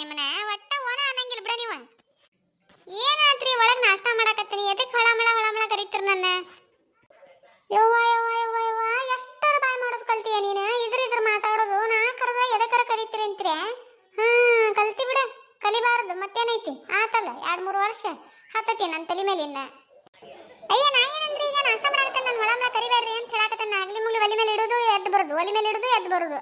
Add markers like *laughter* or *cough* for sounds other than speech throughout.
ನಿಮ್ಮನ್ನ, ಒಟ್ಟ ಓನ ಅನ್ನಂಗಿಲ್ಲ ಬಿಡ ನೀವು. ಏನಾತ್ರಿ ಒಳಗ್ ನಾಷ್ಟಾ ಮಾಡಕತ್ತೀನಿ? ಎದಕ್ ಹಳಮಳ ಹಳಮಳ ಕರೀತಿರ್ ನನ್ನ? ಯವ್ವ ಯವ್ವ ಎಷ್ಟರ ಬಾಯ್ ಮಾಡೋದು ಕಲ್ತೀಯ ನೀನು? ಇದ್ರ ಇದ್ರ ಮಾತಾಡೋದು, ನಾ ಕರೆದ್ರೆ ಎದಕ್ಕರ ಕರೀತೀರಿ ಅಂತೀರಿ? ಹಾ ಕಲ್ತಿ ಬಿಡ. ಕಲಿಬಾರದು, ಮತ್ತೇನೈತಿ? ಆತಲ್ಲ, ಎರಡ್ ಮೂರು ವರ್ಷ ಹತ್ತತಿ ನನ್ನ ತಲೆ ಮೇಲೆ ಇನ್ನ. ಅಯ್ಯ, ನಾ ಏನಂದ್ರಿ ಈಗ ನಾಷ್ಟ ಮಾಡಕತ್ತ ನನ್ನ ಹೊಳಮಳ ಕರಿಬೇಡ್ರಿ ಅಂತ ಹೇಳಕತ್ತ ಆಗ್ಲಿ ಮುಗ್ಲಿ ಒಲಿ ಮೇಲೆ ಇಡೋದು, ಎದ್ದು ಬರೋದು, ಒಲಿ ಮೇಲೆ ಇಡೋದು, ಎದ್ದು ಬರೋದು.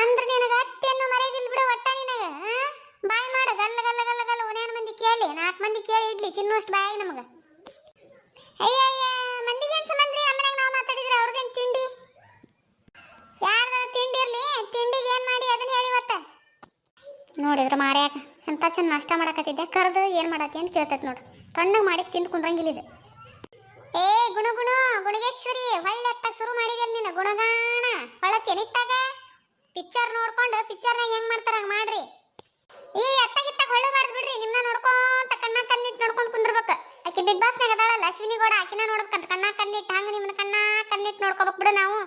ಅಂದ್ರೆ ನಿನಗ ಅತ್ತೆಯನ್ನು ಮರೆಯದಿಲ್ಲ ಬಿಡು, ಒಟ್ಟ ಆ? ಬಾಯ್ ಮಾಡ, ಗಲ್ಲ ಗಲ್ಲ ಗಲ್ಲ ಗಲ್ಲ. ಒಂದೆರಡು ಮಂದಿ ಕೇಳಿ, ನಾಲ್ಕು ಮಂದಿ ಕೇಳಿ ಇಡ್ಲಿ, ತಿನ್ನುವಷ್ಟು ಬಾಯಾಗ ನಮಗೆ. ಅಯ್ಯ ಅಯ್ಯ ಮಂದಿಗೆ ಏನು ಸಂಬಂಧ ರೀ ನಮ್ಮನ್ಯಾಗ ನಾವು ಮಾತಾಡಿದ್ರೆ ಅವ್ರದ್ದೇನ್ ತಿಂಡಿ? ಯಾರ್ದಾರ ತಿಂಡಿ ಇರ್ಲಿ, ತಿಂಡಿಗೆ ಏನು ಮಾಡಿ ಅದನ್ನ ಹೇಳಿ ಮತ್ತೆ ನೋಡಿದ್ರ ಮಾರ್ಯಾಕ ಎಂತ ಚೆನ್ನ ನಾಷ್ಟ ಮಾಡಕತ್ತಿದ್ದೆ, ಕರೆದು ಏನ್ ಮಾಡತ್ತಿ ಅಂತ ಕೇಳ್ತೈತಿ ನೋಡು. ತಣ್ಣಗೆ ಮಾಡಿ ತಿಂದು ಕುಂದ್ರಂಗಿಲ್ಲ ಇದು. ಏ, ಗುಣಗುಣ ಗುಣ ಗುಣಗೇಶ್ವರಿ, ಹೊಳ್ಳೆ ಎತ್ತಾಗ ಶುರು ಮಾಡಿದೆಲ್ಲ ನಿನ್ನ ಗುಣಗಾಣ ಹೊಳ ತೆನಿತ್ತಾಗ ಪಿಕ್ಚರ್ ನೋಡ್ಕೊಂಡು ಪಿಕ್ಚರ್ನಾಗ ಹೆಂಗ್ ಮಾಡ್ತಾರ ಹಂಗ್ ಮಾಡ್ರಿ. ಈ ಎತ್ತ ಗಿತ್ತ ಹೊಳ್ಳಬಾರ್ದು ಬಿಡ್ರಿ, ನಿಮ್ನ ನೋಡ್ಕೊಂತ ಕಣ್ಣ ಕಣ್ಣಿಟ್ ನೋಡ್ಕೊಂಡ್ ಕುಂದ್ರಬೇಕು. ಆಕಿ ಬಿಗ್ ಬಾಸ್ನಾಗ ಅದಾಳಲ್ಲ, ಅಶ್ವಿನಿ ಗೌಡ, ಆಕಿನ ನೋಡ್ಬೇಕಂತ ಕಣ್ಣ ಕಣ್ಣಿಟ್, ಹಂಗ ನಿಮ್ಮನ್ನ ಕಣ್ಣ ಕಣ್ಣಿಟ್ ನೋಡ್ಕೋಬೇಕು ಬಿಡು ನಾವು.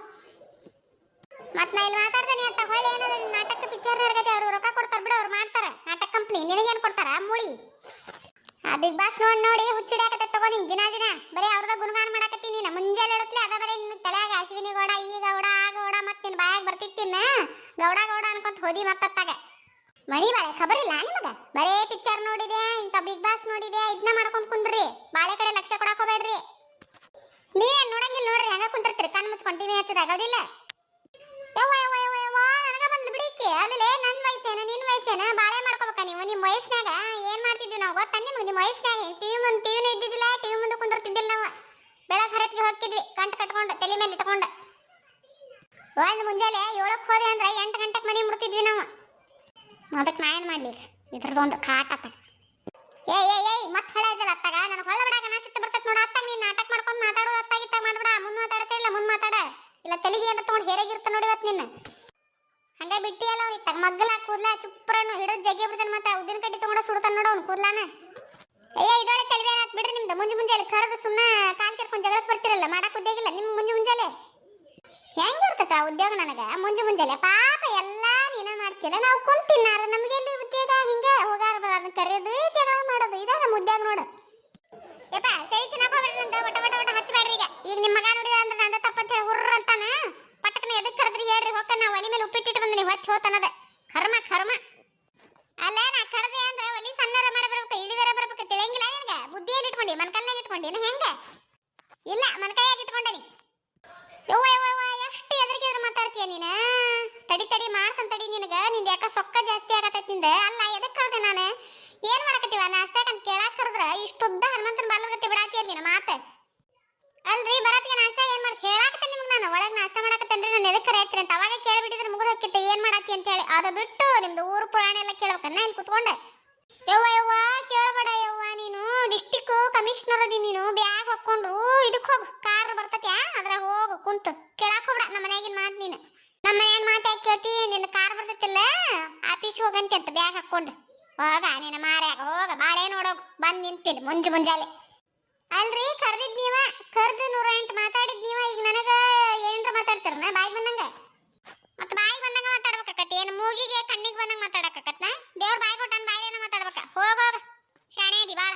ಮತ್ತ ನಾ ಇಲ್ಲಿ ಮಾತಾಡ್ತೀನಿ ಅಂತ ಹೊಳ್ಳಿ ಏನದ ನಾಟಕ ಪಿಕ್ಚರ್ ಅವ್ರು ರೊಕ್ಕ ಕೊಡ್ತಾರ ಬಿಡು, ಅವ್ರು ಮಾಡ್ತಾರ. ನಾಟಕ ಕಂಪ್ನಿ ನಿನಗೇನು ಕೊಡ್ತಾರ? ಮುಳಿ. ಆ ಬಿಗ್ ಬಾಸ್ ನೋಡಿ ನೋಡಿ ಹುಚ್ಚಿಡ್ಯಾಕತ್ತ ತಗೋ ನಿನ್ ದಿನ ದಿನ. ಬರೀ ಅವ್ರದ ಗುಣಗಾನ ಮಾಡಕತ್ತಿ ನೀನು. ಮುಂಜಾನೆ ಇಡತ್ಲೆ ಅದ ಬರೀ ನಿನ್ ತಲೆಯಾಗ ಅಶ್ವಿನಿ ಗೌಡ, ಈ ಗೌಡ, ಆ ಗೌಡ ಮತ್ತೆ ನಿನ್ ಬಾಯಾಗ ಬರ್ತಿತ್ತಿನ ಗೌಡ ಗೌಡ ಅನ್ಕೊಂತ ಹೋದಿ ಮತ್ತತ್ತಾಗ. ಮನಿ ಬಾಳೆ, ಖಬರ್ ಇಲ್ಲ ನಿಮಗ? ಬರೇ ಪಿಕ್ಚರ್ ನೋಡಿದೆ, ಇಂಥ ಬಿಗ್ ಬಾಸ್ ನೋಡಿದೆ ಇದನ್ನ ಮಾಡ್ಕೊಂಡ್ ಕುಂದ್ರಿ. ಬಾಳೆ ಕಡೆ ಲಕ್ಷ ಕೊಡಕ್ ಹೋಗ್ಬೇಡ್ರಿ. ನೀವೇನ್ ನೋಡಂಗಿಲ್ಲ ನೋಡ್ರಿ, ಹೆಂಗ ಕುಂತಿರ್ತೀರಿ ಕಣ್ ಮುಚ್ಕೊಂಡ್ ಟಿವಿ ಹಚ್ಚದಾಗೋದಿಲ್ಲ ಯವ್ವ ಯವ್ವ ನನಗ ಬಂದ್ಲು ಅಲ್ಲಲೇ ಅಲ್ಲೇ ನನ್ನ ವಯಸ್ಸೇನ ನಿನ್ನ ವಯಸ್ಸೇನ? ಬಾಳೆ ಮಾಡ್ಕೋಬೇಕ ನೀವು? ನಿಮ್ಮ ವಯಸ್ಸಿನಾಗ ಮಾಡ್ತಿದ್ವಿ ನಾವು. ಗೊತ್ತಾ ನಿಮ್ಗೆ? ನಿಮ್ಮ ವಯಸ್ಸಿನಾಗ. ಟಿವಿ ಮುಂದೆ ಟಿವಿನೂ ಇದ್ದಿದ್ದಿಲ್ಲ ಟಿವಿ ಮುಂದೆ ಕುಂದಿರ್ತಿದ್ದಿಲ್ಲ ನಾವು. ಬೆಳಗ್ಗೆ ಹರತ್ಗೆ ಹೋಗ್ತಿದ್ವಿ ಕಂಟ್ ಕಟ್ಕೊಂಡು, ತಲೆ ಮೇಲೆ ಇಟ್ಕೊಂಡು. ಒಂದು ಮುಂಜಾನೆ ಏಳಕ್ಕೆ ಹೋದೆ ಅಂದ್ರೆ ಎಂಟು ಗಂಟೆಗೆ ಮನೆ ಮುಡ್ತಿದ್ವಿ ನಾವು. ಅದಕ್ಕೆ ನಾ ಏನು ಮಾಡಲಿ ಇದ್ರದ್ದೊಂದು ಕಾಟ ಅತ್ತ ಏ ಏ ಏಯ್ ಮತ್ತೆ ಹೊಳೆ ಇದ್ದಲ್ಲ ಅತ್ತಾಗ? ನನಗೆ ಹೊಳೆ ಬಿಡಾಕ ನಾ ಸಿಟ್ಟು ಬರ್ತೈತೆ ನೋಡು. ಅತ್ತಾಗ ನೀನು ನಾಟಕ ಮಾಡ್ಕೊಂಡು ಮಾತಾಡೋದು ಅತ್ತಾಗಿತ್ತಾಗ ಮಾಡ್ಬಿಡ. ಮುಂದೆ ಮಾತಾಡ್ತಿಲ್ಲ ಮುಂದೆ ಮಾತಾಡ. ಇಲ್ಲ, ತಲೆಗೆ ಏನಾರ ತೊಗೊಂಡು ಹೇರಾಗಿರ್ತ ನೋಡಿ ಇವತ್ತು ನಿನ್ನ. ಹಂಗ ಬಿಟ್ಟಿಯಲ್ಲ ಅವ್ನಿಗೆ ತಗ ಮಗ್ಗಲ ಕೂದ್ಲ ಚುಪ್ಪರನ್ನು ಹಿಡಿದು ಜಗ್ಗಿ ಬಿಡ್ತಾನೆ ಮತ್ತೆ ಉದ್ದಿನ ಕಡ್ಡಿ ತಗೊಂಡು ಸುಡ್ತಾನೆ ನೋಡು ಅವ್ನು ಕೂದ್ಲಾನ. ಅಯ್ಯ ಇದೊಳೆ ತಲೆ ಏನಾತ್ ಬಿಡ್ರಿ ನಿಮ್ದು? ಮುಂಜಿ ಮುಂಜಾಲೆ ಕರೆದು ಸುಮ್ಮನೆ ಕಾಲ್ ಕೆರ್ಕೊಂಡು ಜಗಳಕ್ಕೆ ಬರ್ತಿರಲ್ಲ ಮಾಡಕ್ಕೆ ಉದ್ಯೋಗಿಲ್ಲ ನಿಮ್ಮ ಮುಂಜಿ ಮುಂಜಾಲೆ. ಹೆಂಗಿರ್ತೈತ ಉದ್ಯೋಗ ನನಗೆ? ಮುಂಜಿ ಮುಂಜಾಲೆ. ಪಾಪ ಎಲ್ಲ ನೀನ ಮಾಡ್ತಿಲ್ಲ ನಾವು ಕುಂತಿನ್ನಾರ ನಮಗೆ ಎಲ್ಲಿ ಉದ್ಯೋಗ? ಹಿಂಗ ಹೋಗಾರ ಬರೋದನ್ನ ಕರೆಯೋದು ಜಗಳ ಮಾಡೋದು. ಇದ ನಮ್ಮ ಉದ್ಯೋಗ ನೋಡು. ಯಪ್ಪ ಸರಿ ತಿನ್ನಕ್ ಹೋಗ್ಬೇಡ್ರಿ ನಂದು. ಒಟ ಒಟ ಒಟ ಹಚ್ಚಬೇಡ್ರಿ ಈಗ. ಈಗ ನಿಮ್ಮ ಮಗ ನೋಡಿದ ಅಂದ್ರೆ ನಂದ ತಪ್ಪಂತ ಹೇಳಿ ಹುರ್ರ ಅಂತಾನ. ಹೋತನದ ಏನ್ ಮಾಡಾತಿ ಅಂತ ಹೇಳಿ ಅದು ಬಿಟ್ಟು ನಿಮ್ದು ಊರು ಪುರಾಣ ಎಲ್ಲ ಕೇಳ್ಬೇಕನ್ನ ಇಲ್ಲಿ ಕುತ್ಕೊಂಡೆ. ಯವ್ವ ಯವ್ವ, ಕೇಳಬೇಡ ಯವ್ವ ನೀನು. ಡಿಸ್ಟಿಕ್ ಕಮಿಷನರ್ ಅದಿ ನೀನು. ಬ್ಯಾಗ್ ಹಾಕೊಂಡು ಇದಕ್ಕೆ ಹೋಗು. ಕಾರ್ ಬರ್ತತ್ಯಾ? ಅದ್ರಾಗ ಹೋಗು, ಕುಂತು. ಕೇಳಾಕ್ ಹೋಗ್ಬೇಡ, ನಮ್ಮ ಮನ್ಯಾಗಿನ ಮಾತು ನೀನು. ನಮ್ಮ ಮನ್ಯಾಗಿನ ಮಾತು ಯಾಕೆ ಕೇಳ್ತಿ? ನಿನ್ನ ಕಾರ್ ಬರ್ತೈತಿಲ್ಲ ಆಫೀಸ್ ಹೋಗಂತೆ ಅಂತ ಬ್ಯಾಗ್ ಹಾಕೊಂಡು ಹೋಗ, ನಿನ್ನ ಮಾರ್ಯಾಗ ಹೋಗ, ಬಾಳೆ ನೋಡೋಗು. ಬಂದು ನಿಂತಿಲ್ಲ ಮುಂಜು ಮುಂಜಾಲೆ. ಅಲ್ರಿ, ಕರ್ದಿದ್ ನೀವ? ಕರ್ದು ನೂರ ಎಂಟು ಮಾತಾಡಿದ್ ನೀವ? ಈಗ ನನಗ ಏನ್ರ ಮಾತಾಡ್ತಾರನ? ಬಾಯ್ ಬಂದಂಗ? ಮತ್ತ ಬಾಯಿಗೆ ಬಂದಂಗ ಮಾತಾಡ್ಬೇಕಾಕತಿ ಏನು ಮೂಗಿಗೆ ಕಣ್ಣಿಗೆ ಬಂದಂಗ ಮಾತಾಡಕತ್ನ ದೇವ್ರ ಬಾಯಿ ಕೊಟ್ಟನ್ ಬಾಯಿನ ಮಾತಾಡ್ಬೇಕ? ಹೋಗ ಹೋಗ ಶಾಣೆ ಅದಿ, ಬಾಳ.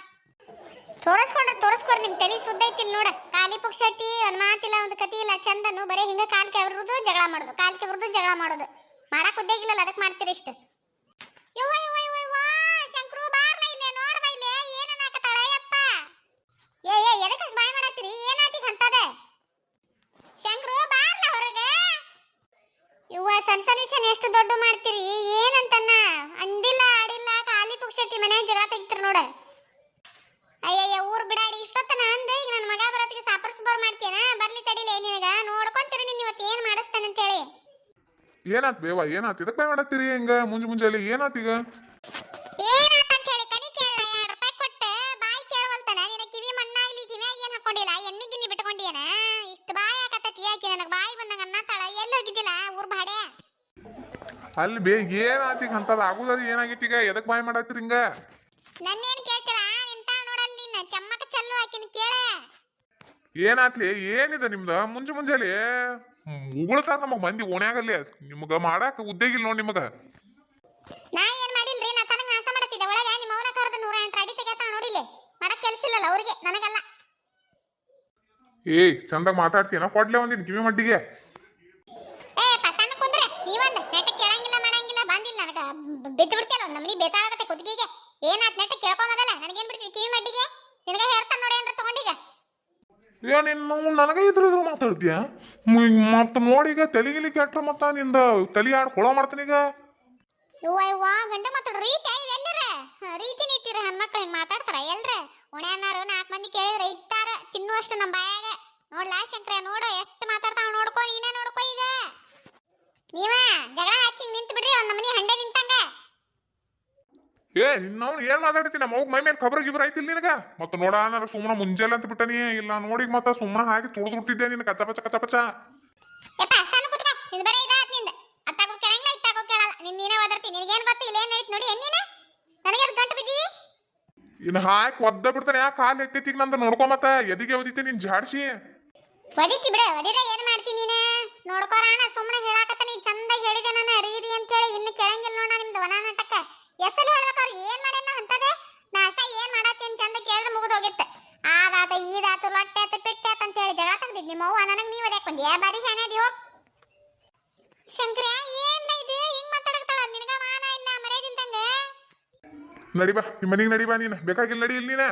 ತೋರಿಸ್ಕೊಂಡ್ರೆ ತೋರಿಸ್ಕೊಡ್ರಿ ನಿಮ್ ತಲೆ ಸುದ್ದ ಐತಿಲ್ ನೋಡ. ಖಾಲಿ ಪುಕ್ಷಟಿ ಒಂದ್ ಮಾತಿಲ್ಲ ಒಂದು ಕತಿ ಇಲ್ಲ, ಚಂದನು, ಬರೀ ಹಿಂಗ ಕಾಲ್ ಕೆವ್ರದು ಜಗಳ ಮಾಡೋದು, ಕಾಲ್ ಕೆವ್ರದು ಜಗಳ ಮಾಡೋದು. ಮಾಡಕ್ ಉದ್ದೇಗಿಲ್ಲಲ್ಲ ಅದಕ್ಕೆ ಮಾಡ್ತೀರಿ ಇಷ್ಟ ಯವ್ವ ಯವ್ವ ಯವ್ವ ಯವ್ವ ಶಂಕ್ರು ಬಾರ್ಲ ಇಲ್ಲೇ ನೋಡ್ಬ ಇಲ್ಲೇ ಏನನ್ನ ಹಾಕತಾಳ ಯಪ್ಪ ಏ ಏ ಎದಕ್ಕೆ ಅಷ್ಟ್ ಬಾಯ್ ಮಾಡತ್ತೀರಿ ಏನಾತಿಗ್ ಅಂತದ ಶಂಕ್ರು ಬಾರ್ಲ ಹೊರಗೆ ಇವ್ವ ಸನ್ಸನೇಷನ್ ಎಷ್ಟು ದೊಡ್ಡ ಮಾಡ್ತೀರಿ? ಏನಂತನ್ನ ಅಂದಿಲ್ಲ ಆಡಿಲ್ಲ ಖಾಲಿ ಪುಕ್ಷತಿ ಮನೆ ಜಗಳ ತೆಗಿತೀರಿ ನೋಡ. ಅಯ್ಯಯ್ಯ ಊರ್ ಬಿಡಾಡಿ ಇಷ್ಟೊತ್ತನ ಅಂದ ಈಗ ನನ್ನ ಮಗ ಬರೋತ್ತಿಗೆ ಸಾಪರ್ ಸುಪರ್ ಮಾಡ್ತೇನ ಬರ್ಲಿ ತಡಿಲೇ ನಿನಗ. ನೋಡ್ಕೊಂತೀರಿ ನೀನು ಇವತ್ತು ಏನ್ ಮಾಡಿಸ್ತಾನೆ ಅಂತೇಳಿ. ಏನಾತ್ ಬೇವಾ ಏನಾತ್? ಇದಕ್ಕೆ ಮಾಡತ್ತೀರಿ ಹಿಂಗ ಮುಂಜ ಮುಂಜಾನೆ? ಏನಾತ್ ಈಗ? ಬಾಯಿ ಅಲ್ಲಿ ಬೇಗ ಏನಾಯ್ತು ಈಗ ಅಂತದ ಆಗುದದು ಏನಾಗಿತ್ತು ಈಗ? ಎದಕ್ ಬಾಯ್ ಮಾಡತ್ರಿ ಹಿಂಗ? ನನ್ನೇನ್ ಕೇಳ್ತಿಲ್ಲ ನಿಂತ ನೋಡಲ್ಲ ನಿನ್ನ ಚಮ್ಮಕ ಚಲ್ಲು ಹಾಕಿನ ಕೇಳ. ಏನಾತ್ಲಿ? ಏನಿದೆ ನಿಮ್ದು? ಮುಂಜೆ ಮುಂಜಾಲಿ ಉಗುಳ್ತಾರ ನಮಗ್ ಮಂದಿ ಓಣ್ಯಾಗಲ್ಲಿ. ನಿಮಗ ಮಾಡಾಕ ಉದ್ದೇಗಿಲ್ಲ ನೋಡಿ ನಿಮಗ. ನಾ ಏನ್ ಮಾಡಿಲ್ರಿ? ನಾ ತನಗ ನಾಷ್ಟ ಮಾಡತ್ತಿದ್ದೆ. ಒಳಗೆ ನಿಮ್ಮ ಅವನ ಕರೆದ ನೂರ ಎಂಟು ಅಡಿ ತೆಗೆತಾನ ನೋಡಿಲ್ಲ ಮಾಡಕ್ ಕೆಲ್ಸ ಇಲ್ಲಲ್ಲ ಅವ್ರಿಗೆ ನನಗಲ್ಲ. ಏಯ್ ಚಂದಾಗ ಮಾತಾಡ್ತೀಯ ಕೊಡ್ಲೆ ಒಂದಿನ ಕಿವಿ ಮಟ್ಟಿಗೆ ಕಿವಿ ನಿನಗೆ ಹೇಳ್ತಾನೆ ನೋಡಿ ಏನ್ರ ತಗೊಂಡೀಗ. ಏ ನೀನು ನನಗೆ ಇದ್ರ ಇದ್ರ ಮಾತಾಡ್ತೀಯ? ಮತ್ತೆ ನೋಡೀಗ ತಲೆಗಿಲಿ ಕೆಟ್ಟ ಮತ್ತ ನಿಂದ ತಲೆ ಆಡ್ ಕೊಳ ಮಾಡ್ತೀನಿ ಈಗ. ಇವ್ವ ಇವ್ವ ಗಂಡ ಮಾತಾಡ್ರಿ ರೀತಿ ಇವೆಲ್ಲರ ರೀತಿ ನೀತಿರ ಹೆಣ್ಮಕ್ಳು ಹಿಂಗ್ ಮಾತಾಡ್ತಾರ ಎಲ್ರ? ಉಣ್ಯಾನಾರು ನಾಲ್ಕು ಮಂದಿ ಕೇಳಿದ್ರೆ ಇಟ್ಟಾರ ತಿನ್ನುವಷ್ಟು ನಮ್ಮ ಬಾಯಾಗ. ನೋಡ್ಲಾ ಶಂಕರ ನೋಡು ಎಷ್ಟು ಮಾತಾಡ್ತಾವ ನೋಡ್ಕೋ ನೀನೇ ನೋಡ್ಕೋ ಈಗ. ನೀವ ಜಗಳ ಹಚ್ಚಿ ನಿಂತು ಬಿಡ್ರಿ ಒಂದ್ ನಮ್ಮನಿ ಹಂಡೆ ನಿಂತಂಗ. ಏ ನಿನ್ನವ್ನು ಏನ್ ಮಾತಾಡ್ತೀನಿ ನಮ್ಮ ಮೈ ಮೇಲೆ ಖಬರ್ ಗಿಬ್ರ ಐತಿಲ್ಲ ನಿನಗ? ಮತ್ತೆ ನೋಡ ನಾನು ಸುಮ್ಮನೆ ಮುಂಜಾನೆ ಅಂತ ಬಿಟ್ಟನಿ. ಇಲ್ಲ ನೋಡಿ ಮತ್ತೆ ಸುಮ್ಮನೆ ಹಾಕಿ ತುಳಿದು ಬಿಟ್ಟಿದ್ದೆ ನಿನ್ನ ಕಚ್ಚ ಪಚ್ಚ ಕಚ್ಚ ಪಚ್ಚ. ಇನ್ ಹಾಕಿ ಒದ್ದ ಬಿಡ್ತಾನೆ. ಯಾಕೆ ಕಾಲು ಎತ್ತೈತಿ ನಂದು? ನೋಡ್ಕೊ ಮತ್ತೆ. ಎದಿಗೆ ಒದಿತಿ ನೀನ್ ಜಾಡ್ಸಿ. ಒದಿತಿ ಬಿಡ. ಒದಿದ ಏನ್ ಮಾಡ್ತಿ ನೀನ? ನೋಡ್ಕೋರಾಣ ಸುಮ್ಮನೆ ಹೇಳಾಕತ್ತ ನೀ ಚಂದ ಹೇಳಿದೆ ನಾನು. ರೀರಿ ಅಂತ ಹೇಳಿ ಇನ್ನು ಕೇಳಂಗಿಲ್ಲ ನೋಡ ನಿಮ್ದು ವನ ನಾಟಕ ಎಸಲಿ ನನಗೆ ನೀವು ಒದ್ಯಾಕ್ ಬಂದಿ ಯಾ ಬಾರಿ ಶಾನೆ ಅದಿ ಹೋಗ್. ಶಂಕರ ಏನ್ಲ ಇದು? ಹಿಂಗ್ ಮಾತಾಡಕ್ತಾಳ ನಿನಗ ಮಾನ ಇಲ್ಲ ಮರ್ಯಾದಿಲ್ದಂಗ? ನಡಿಬಾ ನಿಮ್ಮ ಮನೆಗೆ ನಡಿಬಾ ನೀನು. ಬೇಕಾಗಿಲ್ಲ ನಡಿ ಇಲ್ಲಿ ನೀನ.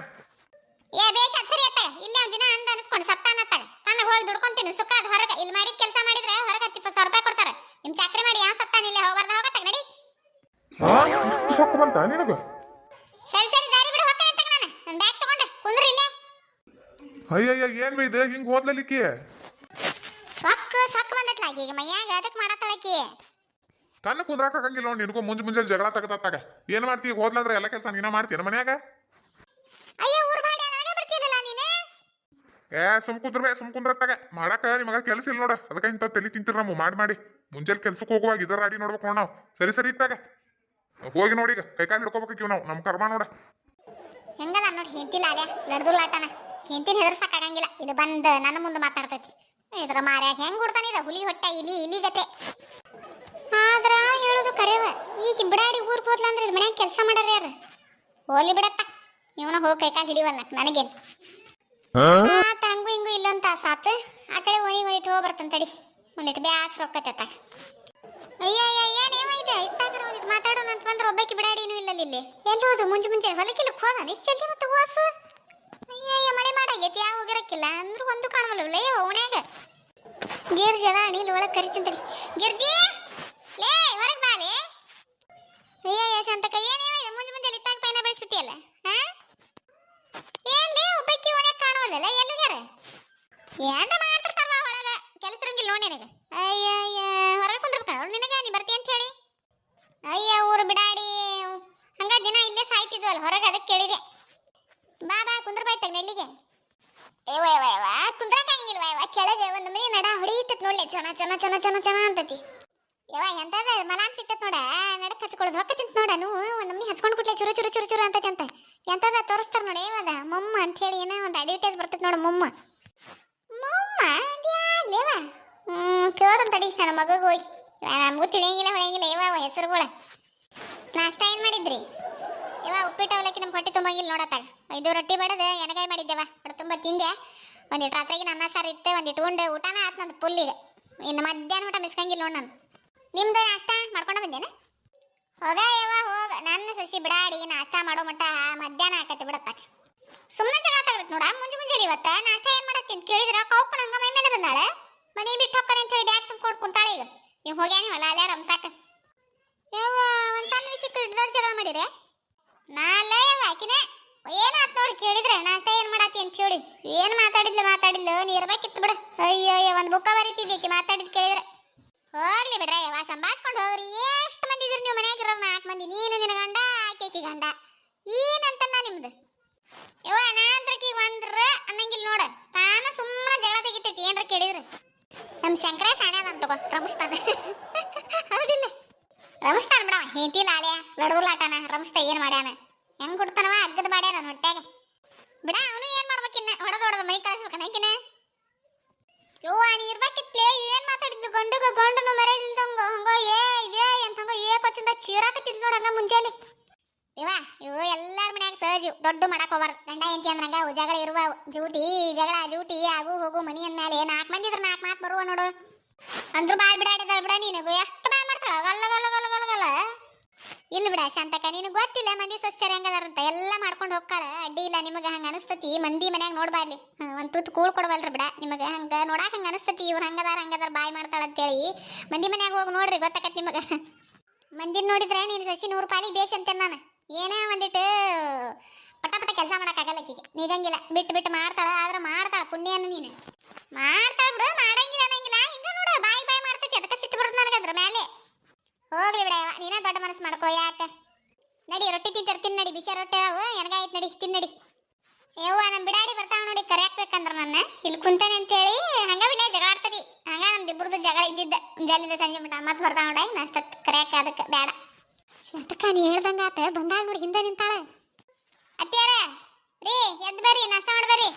ಏ ಬೇಷ ಸರಿ ಅತ್ತ ಇಲ್ಲೇ ಒಂದಿನ ದಿನ ಅಂದ ಅನ್ಸ್ಕೊಂಡು ಸತ್ತಾನ ಅತ್ತ ತನ್ನ ಹೋಗಿ ದುಡ್ಕೊಂತೀನಿ ಸುಖ ಅದು ಹೊರಗೆ. ಇಲ್ಲಿ ಮಾಡಿ ಕೆಲಸ ಮಾಡಿದ್ರೆ ಹೊರಗೆ ಹತ್ತು ಇಪ್ಪತ್ತು ಸಾವಿರ ರೂಪಾಯಿ ಕೊಡ್ತಾರೆ. ನಿಮ್ಮ ಚಾಕ್ರಿ ಮಾಡಿ ಯಾ ಸತ್ತಾನ ಇಲ್ಲೇ ಹೋಗ್ಬಾರ್ದ ಹೋಗತ್ತಾಗ ನಡಿ. ಸೊಕ್ಕ ಬಂತ ನಿನಗ? ಸರಿ ಸರಿ ದಾರಿ ಬಿಡು ಹೋಗ್ತಾನೆ ಅಂತ ನಾನು. ನನ್ನ ಬ್ಯಾಗ್ ತಗೊಂಡೆ ಕುಂದ್ರಿ ಇಲ್ಲೇ. ಅಯ್ಯಯ್ಯ ಏನ್ ಬೈದೆ ಇದು? ಹಿಂಗ್ ಬಂದತ್ಲ ಈಗ ಮೈಯಾಗ ಅದಕ್ಕೆ ಮಾಡತ್ತಾಳಕಿ ತನ್ನ ಕುಂದ್ರಾಕ ಆಗಂಗಿಲ್ಲ ನೋಡಿ ನಿನಗೂ ಮುಂಜ್ ಮುಂಜೆ ಜಗಳ ತಗತಾಗ ಏನ್ ಮಾಡ್ತಿ? ಹೋದ್ಲಂದ್ರೆ ಎಲ್ಲ ಕೆಲಸ ನೀನ ಮಾಡ್ತೀನಿ ಮನ್ಯಾಗ? ಅಯ್ಯೋ ಊರ್ ಆಗ ಬರ್ತಿರ್ಲಿಲ್ಲ ನೀನು? ಏ ಸುಮ್ ಕುಂದ್ರಬೇ ಸುಮ್ ಕುಂದ್ರ ತಗ ಮಾಡಾಕ ನಿಮಗ ಕೆಲಸ ಇಲ್ಲ ನೋಡ. ಅದಕ್ಕೆ ಇಂಥ ತಲೆ ತಿಂತಿರ ನಾವು ಮಾಡಿ ಮಾಡಿ. ಮುಂಜಾನೆ ಕೆಲ್ಸಕ್ಕೆ ಹೋಗುವಾಗ ಇದರ ಅಡಿ ನೋಡ್ಬೇಕು ನೋಡ್ ನಾವು. ಸರಿ ಸರಿ ಇತ್ತಾಗ. ಹೋಗಿ ನೋಡಿ ಈಗ. ಕೈಕಾಲು ಹಿಡ್ಕೋಬೇಕು ನಾವು. ನಮ್ಮ ಕರ್ಮ ನೋಡ. ಹೆಂಗದ ನೋಡಿ ಹೆಂತಿಲ್ಲ ಅದೇ ಲಡ್ದುಲಾಟನ ಹೆಂತಿನ ಹೆದರ್ಸಕ್ಕಾಗಂಗಿಲ್ಲ ಇಲ್ಲಿ ಬಂದು ನನ್ನ ಮುಂದೆ ಮಾತಾಡ್ತೈತಿ. ಇದ್ರ ಮಾರ್ಯಾಗ ಹೆಂಗ್ ಕೊಡ್ತಾನಿದ ಹುಲಿ ಹೊಟ್ಟೆ ಇಲಿ ಇಲಿಗತೆ ಆದ್ರ ಹೇಳುದು ಕರೆವ ಈಗ ಬಿಡಾಡಿ ಊರ್ಗ್ ಹೋದ್ಲಂದ್ರೆ ಇಲ್ಲಿ ಮನ್ಯಾಗ ಕೆಲಸ ಮಾಡಾರ ಯಾರು? ಹೋಲಿ ಬಿಡತ್ತ ಇವನ ಹೋಗಿ ಕೈಕಾಲು ಹಿಡಿವಲ್ಲ ನನಗೇನು. ಆತ ಹಂಗು ಹಿಂಗು ಇಲ್ಲೊಂದು ತಾಸಾತು ಆ ಕಡೆ ಒಯ್ ಒಯ್ಟ್ ಹೋಗಿ ಬರ್ತಂತ ತಡಿ ಒಂದಿಟ್ಟು ರೊಕ್ಕ ಹೊಕ್ಕತ್ತ ಅಯ್ಯ ಅಯ್ಯ ಇದೆ ಏಮೈತೆ ಇತ್ತಾಗ್ರ ಒಂದಿಟ್ಟು ಮಾತಾಡೋಣ ಅಂತ ಬಂದ್ರೆ ಒಬ್ಬಾಕಿ ಬಿಡಾಡಿನೂ ಇಲ್ಲಲ್ಲಿ ಇಲ್ಲಿ. ಎಲ್ಲೋದು ಮುಂಚೆ ಮುಂಜೆ ಮುಂಚೆ ಹೊಲಕ್ಕಿಲ್ಲಕ್ಕೆ ಹೋದ? ಇಷ್ಟು ಜಲ್ದಿ ಮತ್ತೆ ಅಯ್ಯ ಮಾಡಾಗೈತಿ ಯಾವ ಹೋಗಿರಕ್ಕಿಲ್ಲ ಅಂದ್ರೆ ಒಂದು ಕಾಣವಲ್ಲ, ಲೇ ಓಣ್ಯಾಗ. ಗಿರ್ಜಾ ಅದ ಅಣಿಲ್ ಒಳಗೆ ಕರಿತಿಂತಡಿ ಗಿರ್ಜಿ! ಲೇ, ಹೊರಗೆ ಬಾಲೆ ಅಯ್ಯ ಅಯ್ಯ ಶಾಂತಕ ಏನೇವ ಮುಂಜೆ ಮುಂದೆ ಇತ್ತಾಗ ಪೈನ ಬೆಳೆಸ್ಬಿಟ್ಟಿಯಲ್ಲ ಏನ್ ಲೇ ಒಬ್ಬಕ್ಕಿ ಒಣಗ್ ಕಾಣವಲ್ಲ ಎಲ್ಲೋಗ್ಯಾರ? ಏನ ಮಾತಾಡ್ತಾರ ಒಳಗ? ಕೆಲಸ ಇರಂಗಿಲ್ಲ ನೋಡಿ ಅಯ್ಯ ಅಯ್ಯ, ಹೊರಗೆ ಕುಂದ್ರಬೇಕ ಅವ್ರು ನಿನಗೆ? ನೀ ಬರ್ತಿ ಅಂತ ಹೇಳಿ. ಅಯ್ಯ, ಊರು ಬಿಡಾಡಿ. ಹಂಗ ದಿನ ಇಲ್ಲೇ ಸಾಯ್ತಿದ್ವಲ್ಲ, ಹೊರಗೆ ಅದಕ್ಕೆ ಕೇಳಿದೆ. ಬಾ ಬಾ ಕುಂದ್ರ ಬಾಯ್ತಾಗ ನೆಲ್ಲಿಗೆ ಏವ ಏವ ಏವ ಕುಂದ್ರಕ್ಕಾಗಿಲ್ವ ಏವ ಕೆಳಗೆ ಒಂದು ಮನೆ ನಡ, ಹೊಡಿತತ್ ನೋಡಿ ಚನ ಚನ ಚನ ಚನ ಚನ ಅಂತತಿ. ಯವ ಎಂತದ ಮಲಾಮ್ ಸಿಕ್ತತ್ ನೋಡ, ನಡಕ್ ಹಚ್ಕೊಳ್ಳೋದು ಹೊಕ್ಕ ತಿಂತ ಒಂದು ಮನೆ ಹಚ್ಕೊಂಡು ಕುಟ್ಲೆ ಚುರು ಚುರು ಚುರು ಚುರು ಅಂತತಿ ಅಂತ. ಎಂತದ ತೋರಿಸ್ತಾರ ನೋಡಿ ಇವಾಗ ಮಮ್ಮ ಅಂತ ಹೇಳಿ ಏನೋ ಒಂದು ಅಡ್ವರ್ಟೈಸ್ ಬರ್ತೈತೆ ನೋಡು, ಮೊಮ್ಮ. ಮೊಮ್ಮ ಅದ್ಯಾಲೇವ ಹ್ಞೂ ಕೇಳ್ದನ್ ತಡಿ, ನನ್ನ ಮಗಗೆ ಹೋಗಿ. ನಮಗೂ ತಿಳಿಯಂಗಿಲ್ಲ, ಹೊಳೆಯಂಗಿಲ್ಲ ಇವ ಹೆಸರುಗಳ. ನಾಷ್ಟ ಏನು ಮಾಡಿದ್ರಿ? ಇವ ಉಪ್ಪಿಟ್ಟು ಅವಲಕ್ಕಿ ನಮ್ಮ ಹೊಟ್ಟೆ ತುಂಬಂಗಿಲ್ಲ ನೋಡತ್ತಾಗ ಇದು ರೊಟ್ಟಿ ಬಡದ ಎನಗಾಯಿ ಮಾಡಿದ್ದೇವ. ಅದು ತುಂಬ ತಿಂದೆ. ಒಂದಿಟ್ಟು ರಾತ್ರಿಗೆ ಅನ್ನ ಸಾರು ಇತ್ತು ಒಂದಿಟ್ಟು ಉಂಡು ಊಟನ ಆತು ನಂದು ಪುಲ್ಲಿಗೆ ಇನ್ನು ಮಧ್ಯಾಹ್ನ ಊಟ ಮಿಸ್ಕಂಗಿಲ್ಲ ನೋಡು ನಾನು. ನಿಮ್ದು ನಾಷ್ಟ ಮಾಡ್ಕೊಂಡು ಬಂದೇನ? ಹೋಗ ಯವ ಹೋಗ. ನನ್ನ ಸಸಿ ಬಿಡಾಡಿ, ನಾಷ್ಟ ಮಾಡೋ ಮಟ್ಟ ಮಧ್ಯಾಹ್ನ ಆಕತಿ ಬಿಡತ್ತಾಗ ಸುಮ್ಮನೆ ಜಗಳ ತಗತ್ ನೋಡ, ಮುಂಜು ಮುಂಜಾನೆ ಇವತ್ತ ನಾಷ್ಟ ಏನು ಮಾಡತ್ತಿ ಅಂತ ಕೇಳಿದ್ರ ಕೌಕು ನಂಗ ಮೈ ಮೇಲೆ ಬಂದಾಳೆ. ಮನೆ ಬಿಟ್ಟು ಹೋಗ್ತಾನೆ ಅಂತ ಹೇಳಿ ಬ್ಯಾಗ್ ತುಂಬ್ಕೊಂಡು ಕುಂತಾಳೆ ಈಗ. ನೀವು ಹೋಗ್ಯಾನಿ ಹೊಲ ಅಲ್ಲೇ ರಂಸಾಕ ಯವ್ವ, ಒಂದು ಸಣ್ಣ ವಿಷಯಕ್ಕೆ ಹಿಡ್ದವ್ರು ಜಗಳ ಮಾಡಿರೆ? ನಾಲ್ಲ ಆಕಿನ? ಏನಾತ್ ನೋಡಿ ಕೇಳಿದ್ರೆ? ನಾಷ್ಟ ಏನ್ ಮಾಡಾತಿ ಅಂತ ಹೇಳಿ. ಏನ್ ಮಾತಾಡಿದ್ಲು ಮಾತಾಡಿದ್ಲು? ನೀರ್ಬೇಕಿತ್ತು ಬಿಡು. ಅಯ್ಯೋ ಅಯ್ಯೋ ಒಂದು ಬುಕ್ಕ ಬರೀತಿದ್ದೀಕಿ ಮಾತಾಡಿದ್ ಕೇಳಿದ್ರೆ. ಹೋಗ್ಲಿ ಬಿಡ್ರ ಯಾವ ಸಂಭಾಸ್ಕೊಂಡು ಹೋಗ್ರಿ. ಎಷ್ಟು ಮಂದಿ ಇದ್ರಿ ನೀವು ಮನ್ಯಾಗ ಇರೋರು ನಾಲ್ಕು ಮಂದಿ? ನೀನು, ನಿನ್ನ ಗಂಡ ಆಕೇಕಿ ಗಂಡ. ಏನಂತ ನಿಮ್ದು? ಯವ್ವ ನಾಂದ್ರಕಿ ಒಂದ್ರ ಅನ್ನಂಗಿಲ್ಲ ನೋಡ. ತಾನ ಸುಮ್ಮನೆ ಜಗಳ ತೆಗಿತೈತಿ, ಏನ್ರ ಕೇಳಿದ್ರೆ. ನಮ್ ಶಂಕರ ಸಾಣ್ಯಾದ ಅಂತ ತಗೋ *laughs* ಹೌದಿಲ್ಲ. ರಮಿಸ್ತಾನ ಬಿಡವ ಹೆಂತಿ ಲಾಲೆ ಲಡಗುಲಾಟನ ರಮಸ್ತ ಏನು ಮಾಡ್ಯಾನ? ಹೆಂಗ್ ಕೊಡ್ತಾನವ ಅಗ್ಗದ ಮಾಡ್ಯಾನ ಹೊಟ್ಟೆಗೆ ಬಿಡ, ಅವನು ಏನ್ ಮಾಡ್ಬೇಕಿನ್ನ ಹೊಡೆದ ಹೊಡೆದ ಮೈ ಕಳಿಸ್ಬೇಕನ ಆಕಿನ ಯವ್ವ, ನೀ ಇರ್ಬೇಕಿತ್ಲೆ, ಏನ್ ಮಾತಾಡಿದ್ದು? ಗಂಡು ಗಂಡನು ಮರೆಯಿಲ್ದಂಗ ಹಂಗ, ಏ ಏ ಅಂತಂಗ ಏ, ಕೊಚ್ಚಿಂದ ಚೀರಾಕತ್ತಿದ್ ನೋಡ ಹಂಗ ಮುಂಜಾನೆ. ಇವ ಇವು ಎಲ್ಲಾರ ಮನ್ಯಾಗ ಸಹಜ ದೊಡ್ಡ ಮಾಡಕ್ ಹೋಗ್ಬಾರ್ದು. ಗಂಡ, ಹೆಂಡತಿ ಅಂದ್ರಂಗ ಜಗಳ ಇರುವ ಜೂಟಿ, ಜಗಳ, ಜೂಟಿ, ಆಗು, ಹೋಗು ಮನಿ ಅಂದ್ಮೇಲೆ ನಾಲ್ಕು ಮಂದಿ ಇದ್ರ ನಾಲ್ಕು ಮಾತು ಬರುವ ನೋಡು. ಅಂದ್ರು ಬಾಳ್ ಬಿಡಾಡಿದಾಳ ಬಿಡ ನೀನು. ಎಷ್ಟು ಗಲ್ಲ ಗಲ್ಲ ಇಲ್ಲ ಬಿಡ ಶಾಂತಕ ನಿನಗೆ ಗೊತ್ತಿಲ್ಲ ಮಂದಿ ಸಸ್ಯರ ಹೆಂಗದಾರಂತ ಎಲ್ಲ ಮಾಡ್ಕೊಂಡು ಹೋಗ್ಕಾಳ. ಅಡ್ಡಿ ಇಲ್ಲ, ನಿಮಗೆ ಹಂಗ ಅನಿಸ್ತತಿ. ಮಂದಿ ಮನ್ಯಾಗ ನೋಡ್ಬಾರ್ಲಿ. ಒಂದು ತುತ್ತು ಕೂಳ್ ಕೊಡವಲ್ರಿ ಬಿಡ. ನಿಮಗೆ ಹಂಗ ನೋಡಾಕ ಹಂಗ ಅನಿಸ್ತತಿ. ಇವ್ರು ಹಂಗದಾರ ಹಂಗದಾರ ಬಾಯ್ ಮಾಡ್ತಾಳ ಅಂತೇಳಿ ಮಂದಿ ಮನ್ಯಾಗ ಹೋಗಿ ನೋಡ್ರಿ, ಗೊತ್ತಾಕತ್ ನಿಮಗೆ. ಮಂದಿನ ನೋಡಿದ್ರೆ ನೀನು ಶಶಿ ನೂರು ಪಾಲಿಗೆ ಬೇಷ್ ಅಂತೇನೆ ನಾನು. ಏನೇ ಒಂದಿಟ್ಟು ಪಟ ಪಟ ಕೆಲಸ ಮಾಡೋಕ್ಕಾಗಲ್ಲ ಆಕಿಗೆ ನಿಗಂಗಿಲ್ಲ ಬಿಟ್ಟು ಬಿಟ್ಟು ಮಾಡ್ತಾಳ, ಆದ್ರೆ ಮಾಡ್ತಾಳ ಪುಣ್ಯನ ನೀನು. ಮಾಡ್ತಾಳ ಬಿಡು, ಮಾಡಂಗಿಲ್ಲ ಅನ್ನಂಗಿಲ್ಲ ಹಿಂಗ ನೋಡು ಬಾಯಿ ಬಾಯಿ ಮಾಡ್ತೈತಿ ಅದಕ್ಕೆ ಸಿಟ್ಟು ಬರುತ್ತೆ ನನಗೆ ಅದ್ರ ಮೇಲೆ ಹೋಗ್ಲಿ ಬಿಡ ನೀನ ದೊಡ್ಡ ಮನಸ್ಸು ಮಾಡ್ಕೋ, ಯಾಕ? ನಡಿ, ರೊಟ್ಟಿ ತಿಂತಾರೆ ತಿನ್ ನಡಿ, ಬಿಸಿ ರೊಟ್ಟಿ ಅವು ಎನಗಾಯ್ತು ನಡಿ, ತಿನ್ ನಡಿ. ಯವ್ವ ನಮ್ಮ ಬಿಡಾಡಿ ಬರ್ತಾವ ನೋಡಿ ಕರೆಯಾಕ್ಬೇಕಂದ್ರ ನನ್ನ. ಇಲ್ಲಿ ಕುಂತಾನೆ ಅಂತೇಳಿ, ಹಂಗ ಬಿಡ ಜಗಳ ಆಡ್ತದಿ. ಹಂಗ ನಮ್ದು ಇಬ್ಬರದು ಜಗಳ ಇದ್ದಿದ್ದ ಜಲ್ಲಿಂದ ಸಂಜೆ ಮಟ ಮತ್ತೆ ಬರ್ತಾವ ನೋಡಿ ನಾಷ್ಟ ಕರೆಯಾಕ ಅದಕ್ಕೆ ಬೇಡ ಶತಕ ನೀ ಹೇಳ್ದಂಗ ಆತ ಬಂದಾಳ ನೋಡಿ, ಹಿಂದೆ ನಿಂತಾಳ. ಅತ್ಯಾರ ರೀ, ಎದ್ದು ಬರ್ರಿ, ನಾಷ್ಟ ಮಾಡ್ಬರ್ರಿ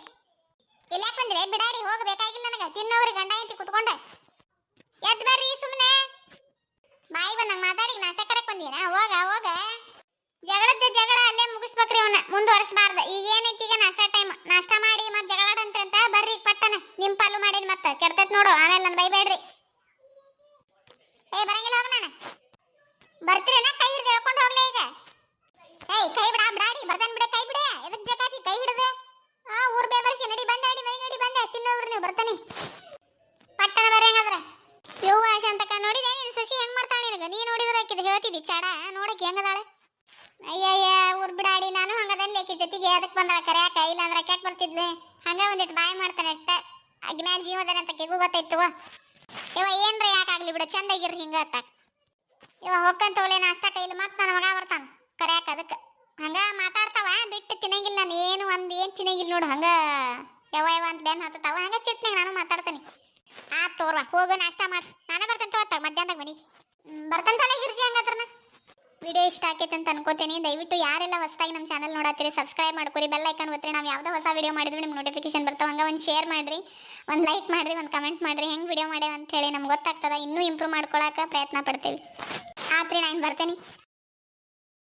ಇಲ್ಲ ಯಾಕಂದ್ರೆ ಬಂದ್ರಿ? ಬಿಡಾಡಿ ಹೋಗಬೇಕಾಗಿಲ್ಲ ನನಗೆ ತಿನ್ನೋರಿ ಗಂಡ ಐತಿ ಕುತ್ಕೊಂಡ. ಎದ್ದು ಬರ್ರಿ ಸುಮ್ಮನೆ ಬಾಯಿ ಬಂದಂಗ ಮಾತಾಡಿ ನಾಷ್ಟ ಕರಕ್ ಬಂದೀನ ಹೋಗ ಹೋಗ. ಜಗಳದ ಜಗಳ, ಅಲ್ಲೇ ಮುಗಿಸ್ಬೇಕ್ರಿ ಅವನ್ನ ಮುಂದುವರಿಸಬಾರ್ದು. ಈಗ ಏನೈತಿ ಈಗ ನಾಷ್ಟ ಟೈಮ್ ನಾಷ್ಟ ಮಾಡಿ ಹೇಳ್ತಿದ್ದಿ ನೋಡಕ್ಕೆ ಹೆಂಗದಾಳೆ. ಅಯ್ಯಯ್ಯ, ಊರ್ ಬಿಡಾಡಿ, ನಾನು ಹಂಗದನ್ ಲೇಕಿ ಜೊತೆಗೆ ಅದಕ್ಕೆ ಬಂದಾಳ ಕರ್ಯಾಕ ಇಲ್ಲ ಅಂದ್ರೆ ಯಾಕೆ ಬರ್ತಿದ್ಲಿ? ಹಂಗ ಒಂದಿಟ್ಟು ಬಾಯಿ ಮಾಡ್ತಾನೆ ಅಷ್ಟೇ. ಅಜ್ಞಾನ ಜೀವದನ ಅಂತ ಕೆಗು ಗೊತ್ತಾಯ್ತು. ಇವ ಏನ್ರ ಯಾಕಾಗ್ಲಿ ಬಿಡ ಚಂದಾಗಿರ್ರಿ ಹಿಂಗ ಅತ್ತಾಕ ಇವ ಹೊಕ್ಕಂತ ಹೋಲೆ ನಾಷ್ಟ ಕೈಲಿ, ಮತ್ತೆ ನನ್ನ ಮಗ ಬರ್ತಾನ ಕರ್ಯಾಕ ಅದಕ್ಕೆ? ಹಂಗ ಮಾತಾಡ್ತಾವ, ಬಿಟ್ಟು ತಿನ್ನಂಗಿಲ್ಲ, ನಾನು ಏನು ಒಂದು ಏನು ತಿನ್ನಂಗಿಲ್ಲ ನೋಡು, ಹಂಗ. ಯಾವ ಯಾವ ಅಂತ ಬೆನ್ ಹತ್ತತಾವ ಹಂಗ ಸಿಟ್ನಾಗ ನಾನು ಮಾತಾಡ್ತೀನಿ. ಆ ತೋರ್ವ, ಹೋಗು, ನಾಷ್ಟ ಮಾಡಿ, ನಾನೇ ಬರ್ತೇನೆ ತೋತಾಗ ಮಧ್ಯಾಹ್ನದಾಗ ಮನಿಗೆ. ಬರ್ತಂತ ತಲೆ ಗಿರ್ಜಿ ಹಂಗಾದ್ರನ. ವಿಡಿಯೋ ಇಷ್ಟ ಆಕೈತೆ ಅಂತ ಅನ್ಕೋತೀನಿ. ದಯವಿಟ್ಟು ಯಾರೆಲ್ಲ ಹೊಸದಾಗಿ ನಮ್ಮ ಚಾನಲ್ ನೋಡತ್ತೀರಿ ಸಬ್ಸ್ಕ್ರೈಬ್ ಮಾಡ್ಕೊರಿ ಬೆಲ್ ಐಕನ್ ಒತ್ತಿರಿ. ನಾವು ಯಾವುದೋ ಹೊಸ ವಿಡಿಯೋ ಮಾಡಿದ್ರು ನಿಮ್ಗೆ ನೋಟಿಫಿಕೇಶನ್ ಬರ್ತಾವೆ. ಹಂಗೆ ಒಂದು ಶೇರ್ ಮಾಡಿರಿ, ಒಂದು ಲೈಕ್ ಮಾಡಿರಿ, ಒಂದು ಕಮೆಂಟ್ ಮಾಡಿರಿ. ಹೆಂಗೆ ವಿಡಿಯೋ ಮಾಡ್ಯಾವ ಅಂತ ಹೇಳಿ ನಮ್ಗೆ ಗೊತ್ತಾಗ್ತದೆ. ಇನ್ನೂ ಇಂಪ್ರೂವ್ ಮಾಡ್ಕೊಳಕ್ಕೆ ಪ್ರಯತ್ನ ಪಡ್ತೀವಿ. ಆತ್ರಿ, ನಾನು ಬರ್ತೇನೆ.